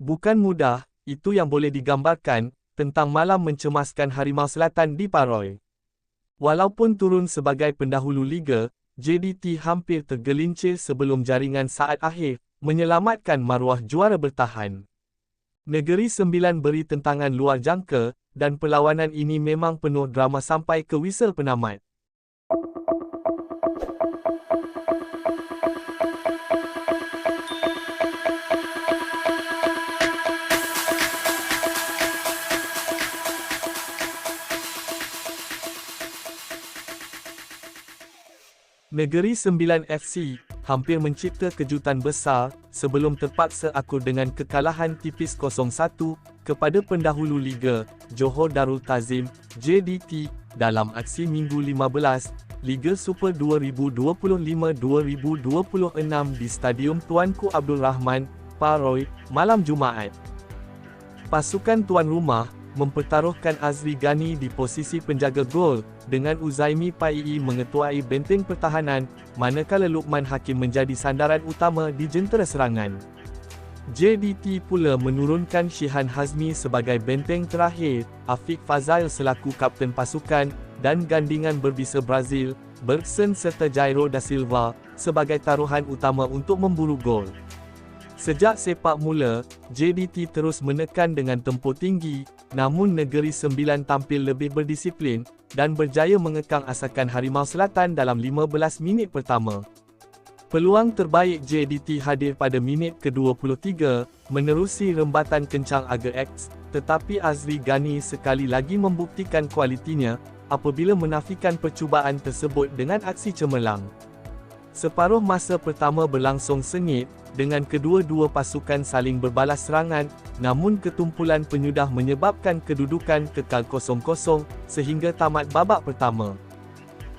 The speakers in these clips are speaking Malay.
Bukan mudah, itu yang boleh digambarkan, tentang malam mencemaskan Harimau Selatan di Paroi. Walaupun turun sebagai pendahulu liga, JDT hampir tergelincir sebelum jaringan saat akhir, menyelamatkan maruah juara bertahan. Negeri Sembilan beri tentangan luar jangka, dan perlawanan ini memang penuh drama sampai ke whistle penamat. Negeri Sembilan FC hampir mencipta kejutan besar sebelum terpaksa akur dengan kekalahan tipis 0-1 kepada pendahulu liga Johor Darul Tazim JDT dalam aksi Minggu 15 Liga Super 2025-2026 di Stadium Tuanku Abdul Rahman, Paroi, malam Jumaat. Pasukan tuan rumah mempertaruhkan Azri Gani di posisi penjaga gol dengan Uzaimi Paii mengetuai benteng pertahanan manakala Lukman Hakim menjadi sandaran utama di jentera serangan. JDT pula menurunkan Shihan Hazmi sebagai benteng terakhir, Afiq Fazail selaku kapten pasukan dan gandingan berbisa Brazil, Bergson serta Jairo da Silva sebagai taruhan utama untuk memburu gol. Sejak sepak mula, JDT terus menekan dengan tempoh tinggi, namun Negeri Sembilan tampil lebih berdisiplin, dan berjaya mengekang asakan Harimau Selatan dalam 15 minit pertama. Peluang terbaik JDT hadir pada minit ke-23, menerusi rembatan kencang Aga X, tetapi Azri Gani sekali lagi membuktikan kualitinya, apabila menafikan percubaan tersebut dengan aksi cemerlang. Separuh masa pertama berlangsung sengit, dengan kedua-dua pasukan saling berbalas serangan, namun ketumpulan penyudah menyebabkan kedudukan kekal kosong-kosong sehingga tamat babak pertama.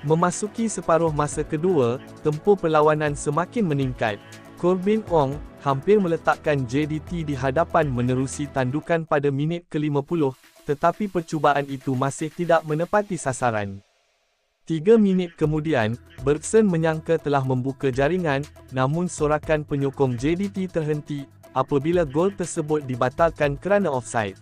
Memasuki separuh masa kedua, tempur perlawanan semakin meningkat. Corbin Ong hampir meletakkan JDT di hadapan menerusi tandukan pada minit ke-50, tetapi percubaan itu masih tidak menepati sasaran. Tiga minit kemudian, Bergson menyangka telah membuka jaringan, namun sorakan penyokong JDT terhenti, apabila gol tersebut dibatalkan kerana offside.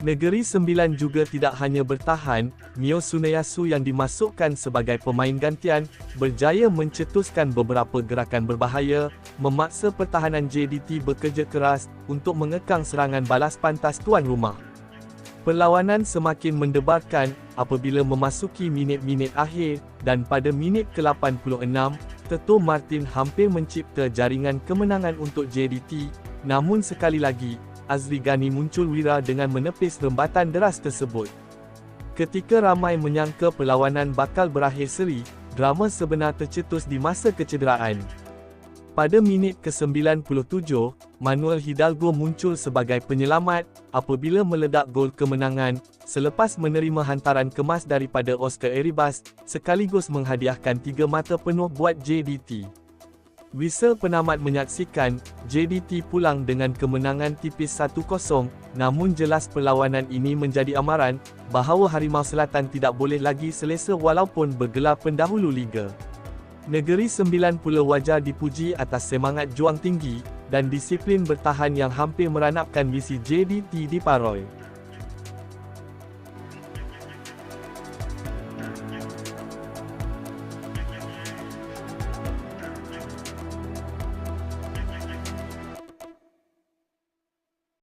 Negeri Sembilan juga tidak hanya bertahan, Mio Suneyasu yang dimasukkan sebagai pemain gantian, berjaya mencetuskan beberapa gerakan berbahaya, memaksa pertahanan JDT bekerja keras, untuk mengekang serangan balas pantas tuan rumah. Perlawanan semakin mendebarkan apabila memasuki minit-minit akhir dan pada minit ke-86, Teto Martin hampir mencipta jaringan kemenangan untuk JDT, namun sekali lagi, Azri Gani muncul wira dengan menepis rembatan deras tersebut. Ketika ramai menyangka perlawanan bakal berakhir seri, drama sebenar tercetus di masa kecederaan. Pada minit ke-97, Manuel Hidalgo muncul sebagai penyelamat apabila meledak gol kemenangan selepas menerima hantaran kemas daripada Oscar Eribas sekaligus menghadiahkan tiga mata penuh buat JDT. Whistle penamat menyaksikan JDT pulang dengan kemenangan tipis 1-0 namun jelas perlawanan ini menjadi amaran bahawa Harimau Selatan tidak boleh lagi selesa walaupun bergelar pendahulu liga. Negeri Sembilan Pulau wajar dipuji atas semangat juang tinggi dan disiplin bertahan yang hampir meranapkan misi JDT di Paroi.